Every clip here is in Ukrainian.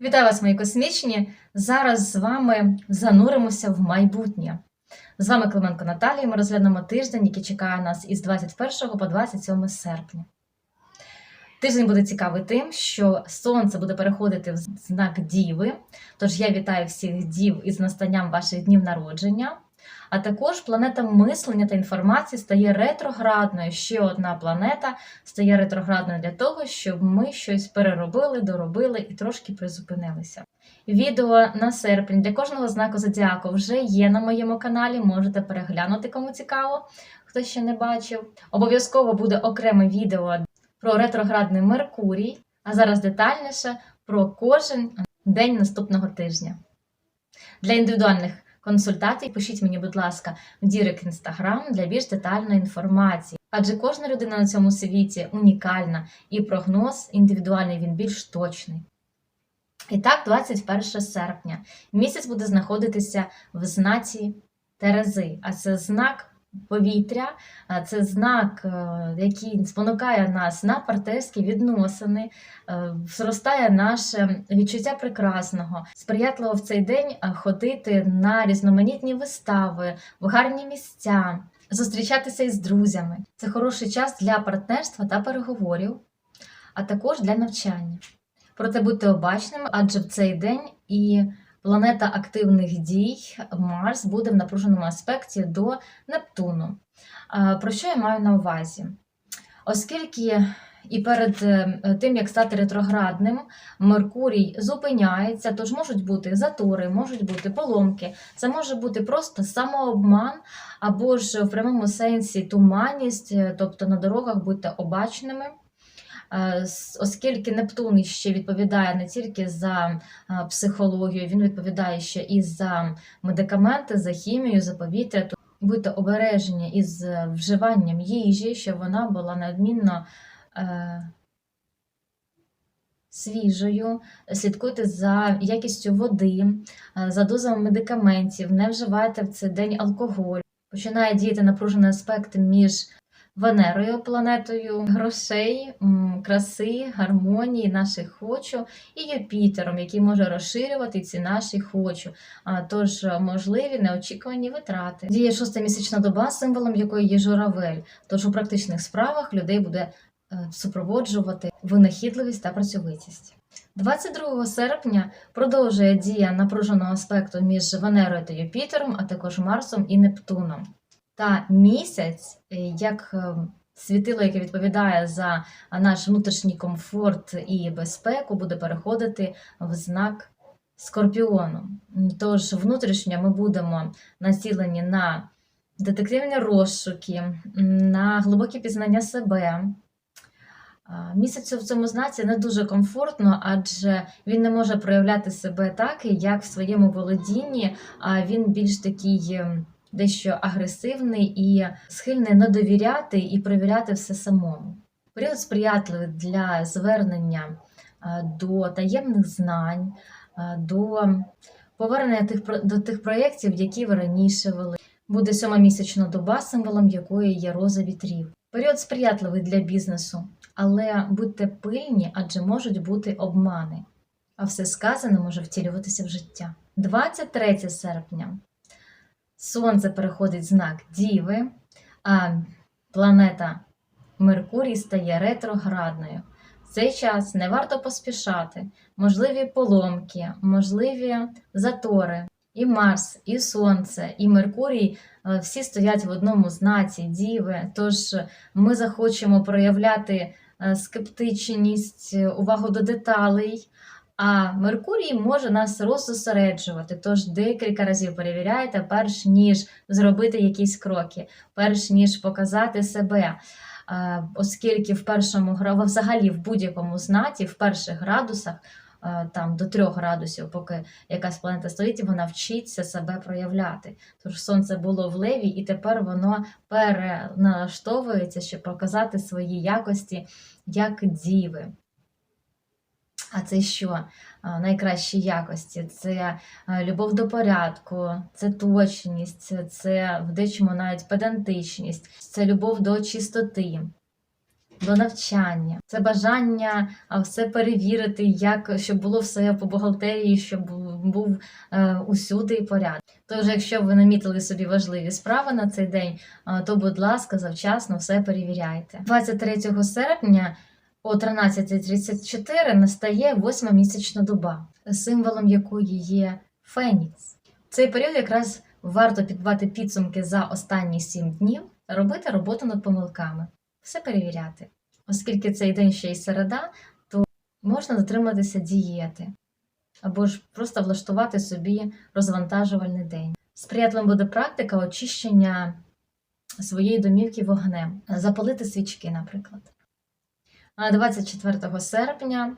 Вітаю вас, мої космічні! Зараз з вами зануримося в майбутнє. З вами Клименко Наталія. Ми розглянемо тиждень, який чекає нас із 21 по 27 серпня. Тиждень буде цікавий тим, що сонце буде переходити в знак Діви. Тож я вітаю всіх дів із настанням ваших днів народження. А також планета мислення та інформації стає ретроградною. Ще одна планета стає ретроградною для того, щоб ми щось переробили, доробили і трошки призупинилися. Відео на серпень для кожного знаку зодіаку вже є на моєму каналі. Можете переглянути, кому цікаво, хто ще не бачив. Обов'язково буде окреме відео про ретроградний Меркурій, а зараз детальніше про кожен день наступного тижня. Для індивідуальних консультацій пишіть мені, будь ласка, в Дірек Інстаграм для більш детальної інформації. Адже кожна людина на цьому світі унікальна і прогноз індивідуальний, він більш точний. І так, 21 серпня місяць буде знаходитися в знаці Терези, а це знак повітря, це знак, е, який спонукає нас на партнерські відносини, е, зростає наше відчуття прекрасного, сприятливо в цей день е, ходити на різноманітні вистави, в гарні місця, зустрічатися із друзями. Це хороший час для партнерства та переговорів, а також для навчання. Проте будьте обачними, адже в цей день і планета активних дій Марс буде в напруженому аспекті до Нептуну. Про що я маю на увазі? Оскільки і перед е, тим, як стати ретроградним, Меркурій зупиняється, тож можуть бути затори, можуть бути поломки, це може бути просто самообман, або ж в прямому сенсі туманність, е, тобто на дорогах будьте обачними. Е, Оскільки Нептун ще відповідає не тільки за е, психологію, він відповідає ще і за медикаменти, за хімію, за повітря, то будьте обережені із вживанням їжі, щоб вона була неодмінно е, свіжою, слідкуйте за якістю води, е, за дозами медикаментів, не вживайте в цей день алкоголь. Починає діяти напружений аспект між Венерою, планетою грошей, краси, гармонії, наших хочу, і Юпітером, який може розширювати ці наші хочу. А, Тож е, можливі неочікувані витрати. Діє шоста місячна доба, символом якої є журавель. Тож у практичних справах людей буде е, супроводжувати винахідливість та працьовитість. 22 серпня продовжує дія напруженого аспекту між Венерою та Юпітером, а також Марсом і Нептуном. Та місяць, е, як е, світило, яке відповідає за наш внутрішній комфорт і безпеку, буде переходити в знак Скорпіону. Тож внутрішньо ми будемо націлені на детективні розшуки, на глибоке пізнання себе. Місяцю в цьому знаці не дуже комфортно, адже він не може проявляти себе так, як в своєму володінні, а він більш такий е, дещо агресивний і схильний не довіряти і перевіряти все самому. Період сприятливий для звернення до таємних знань, до повернення тих, до тих проєктів, які ви раніше вели. Буде сьома місячна доба, символом якої є роза вітрів. Період сприятливий для бізнесу, але будьте пильні, адже можуть бути обмани. А все сказане може втілюватися в життя. 23 серпня Сонце переходить знак Діви, а планета Меркурій стає ретроградною. В цей час не варто поспішати, можливі поломки, можливі затори. І Марс, і Сонце, і Меркурій е, всі стоять в одному знаці Діви. Тож ми захочемо проявляти е, скептичність, увагу до деталей. А Меркурій може нас роззосереджувати, тож декілька разів перевіряйте, перш ніж зробити якісь кроки, перш ніж показати себе. Оскільки в першому взагалі в будь-якому знаті, в перших градусах, там до трьох градусів, поки якась планета стоїть, вона вчиться себе проявляти. Тож сонце було в леві, і тепер воно переналаштовується, щоб показати свої якості як діви. А це що? Найкращі якості це любов до порядку, це точність, це- в дечому навіть педантичність, це любов до чистоти. до навчання. Це бажання все перевірити, як щоб було все по бухгалтерії, щоб був е, усюди порядок. Тож, якщо ви намітили собі важливі справи на цей день, то, будь ласка, завчасно все перевіряйте. 23 серпня о 13.34 настає восьма місячна доба, символом якої є Фенікс. Цей період якраз варто підбивати підсумки за останні сім днів, робити роботу над помилками, все перевіряти. Оскільки цей день ще й середа, то можна дотриматися дієти або ж просто влаштувати собі розвантажувальний день. Сприятливим буде практика очищення своєї домівки вогнем, запалити свічки, наприклад. А 24 серпня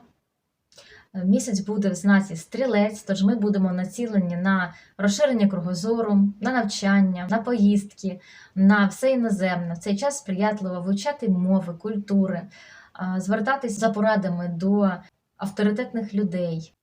е, місяць буде в знаці стрілець, тож ми будемо націлені на розширення кругозору, на навчання, на поїздки, на все іноземне. В цей час сприятливо вивчати мови, культури, звертатись за порадами до авторитетних людей.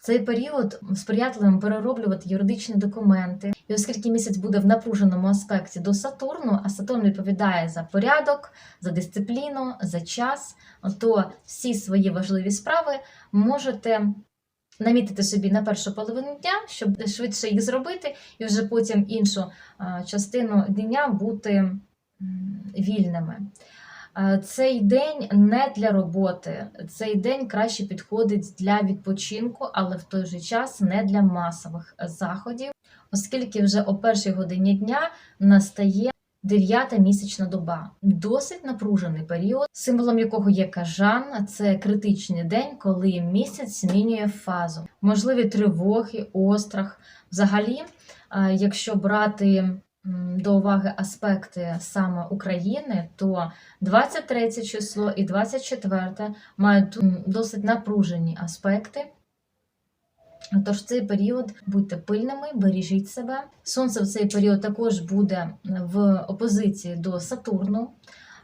Цей період сприятливим перероблювати юридичні документи. І оскільки місяць буде в напруженому аспекті до Сатурну, а Сатурн відповідає за порядок, за дисципліну, за час, то всі свої важливі справи можете намітити собі на першу половину дня, щоб швидше їх зробити, і вже потім іншу частину дня бути вільними. Е, Цей день не для роботи, цей день краще підходить для відпочинку, але в той же час не для масових заходів, оскільки вже о першій годині дня настає дев'ята місячна доба. Досить напружений період, символом якого є кажан. Це критичний день, коли місяць змінює фазу. Можливі тривоги, острах. Взагалі, е, якщо брати до уваги аспекти саме України, то 23 число і 24 мають досить напружені аспекти. Тож цей період будьте пильними, бережіть себе. Сонце в цей період також буде в опозиції до Сатурну.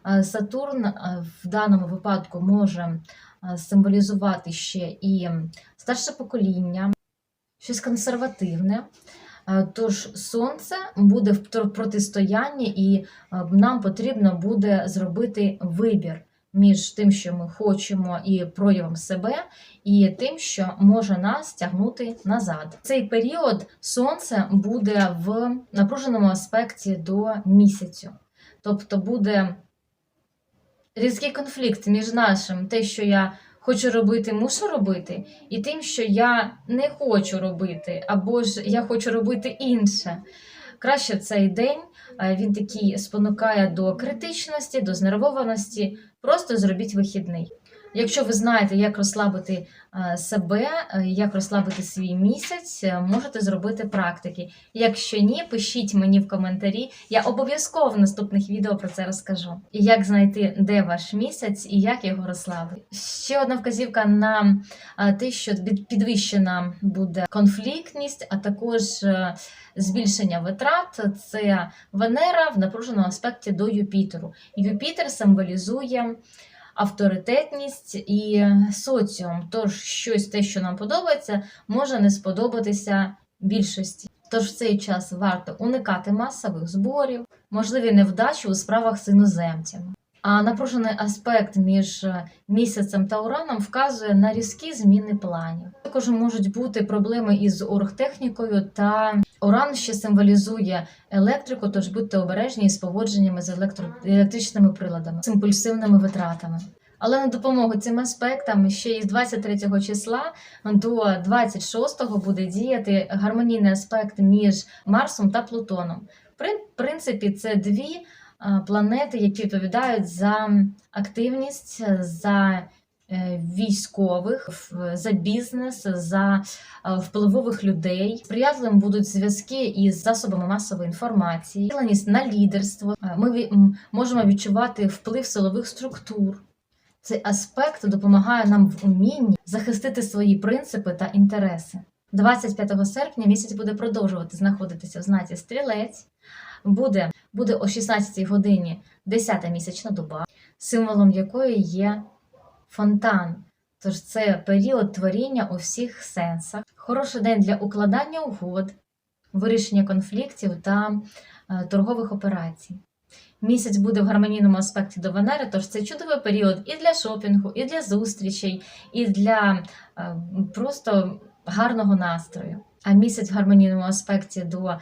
Е, Сатурн е, в даному випадку може е, символізувати ще і старше покоління, щось консервативне. Е, Тож сонце буде в протистоянні, і е, нам потрібно буде зробити вибір між тим, що ми хочемо, і проявом себе, і тим, що може нас тягнути назад. Цей період сонце буде в напруженому аспекті до місяцю, тобто буде різкий конфлікт між нашим, те, що я хочу робити, мушу робити, і тим, що я не хочу робити, або ж я хочу робити інше. Краще цей день е, він такий спонукає до критичності, до знервованості. Просто зробіть вихідний. Якщо ви знаєте, як розслабити е, себе, е, як розслабити свій місяць, е, можете зробити практики. Якщо ні, пишіть мені в коментарі. Я обов'язково в наступних відео про це розкажу. І як знайти, де ваш місяць і як його розслабити. Ще одна вказівка на те, що під- підвищена буде конфліктність, а також збільшення витрат. Це Венера в напруженому аспекті до Юпітеру. Юпітер символізує авторитетність і соціум. Тож щось те, що нам подобається, може не сподобатися більшості. Тож в цей час варто уникати масових зборів, можливі невдачі у справах з іноземцями. А напружений аспект між місяцем та ураном вказує на різкі зміни планів. Також можуть бути проблеми із оргтехнікою, та уран ще символізує електрику, тож будьте обережні із поводженнями з електро... електричними приладами, з імпульсивними витратами. Але на допомогу цим аспектам ще із 23 числа до 26 буде діяти гармонійний аспект між Марсом та Плутоном. В принципі, це дві планети, які відповідають за активність, за військових, за бізнес, за е, впливових людей. Сприятливим будуть зв'язки із засобами масової інформації, ціленість на лідерство. Е, Ми можемо відчувати вплив силових структур. Цей аспект допомагає нам в умінні захистити свої принципи та інтереси. 25 серпня місяць буде продовжувати знаходитися в знаці стрілець. Буде, буде о 16 годині 10 місячна доба, символом якої є фонтан. Тож це період творіння у всіх сенсах. Хороший день для укладання угод, вирішення конфліктів та е, торгових операцій. Місяць буде в гармонійному аспекті до Венери, тож це чудовий період і для шопінгу, і для зустрічей, і для е, просто гарного настрою. А місяць в гармонійному аспекті до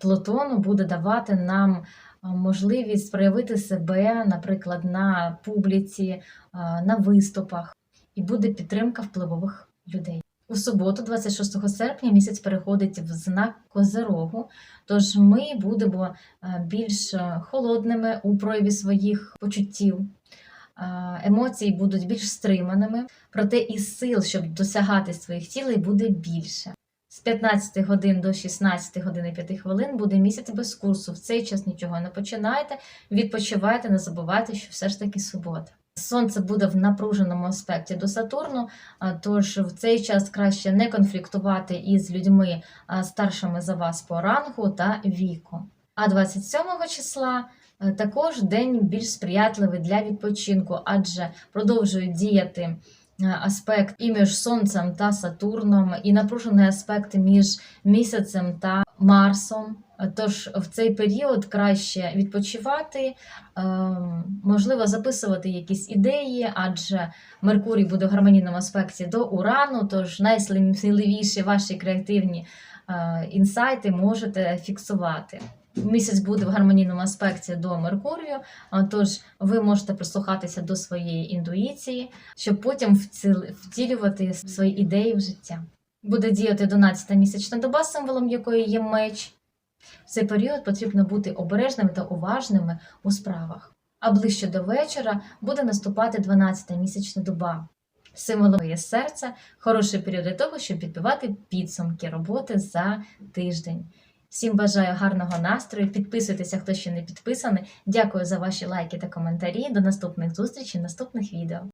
Плутону буде давати нам можливість проявити себе, наприклад, на публіці, на виступах, і буде підтримка впливових людей. У суботу, 26 серпня, місяць переходить в знак Козирогу, тож ми будемо більш холодними у прояві своїх почуттів. Емоції будуть більш стриманими, проте і сил, щоб досягати своїх цілей, буде більше. З 15 годин до 16 годин і 5 хвилин буде місяць без курсу. В цей час нічого не починайте, відпочивайте, не забувайте, що все ж таки субота. Сонце буде в напруженому аспекті до Сатурну, тож в цей час краще не конфліктувати із людьми старшими за вас по рангу та віку. А 27 числа е, також день більш сприятливий для відпочинку, адже продовжують діяти аспект і між Сонцем та Сатурном, і напружений аспект між місяцем та Марсом. Тож в цей період краще відпочивати, ем, можливо, записувати якісь ідеї, адже Меркурій буде в гармонійному аспекті до Урану, тож найсміливіші ваші креативні е, інсайти можете фіксувати. Місяць буде в гармонійному аспекті до Меркурію, тож ви можете прислухатися до своєї інтуїції, щоб потім втілювати свої ідеї в життя. Буде діяти 12-та місячна доба, символом якої є меч. В цей період потрібно бути обережними та уважними у справах. А ближче до вечора буде наступати 12-та місячна доба. Символом є серце, хороший період для того, щоб підбивати підсумки роботи за тиждень. Всім бажаю гарного настрою. Підписуйтеся, хто ще не підписаний. Дякую за ваші лайки та коментарі. До наступних зустрічей, наступних відео.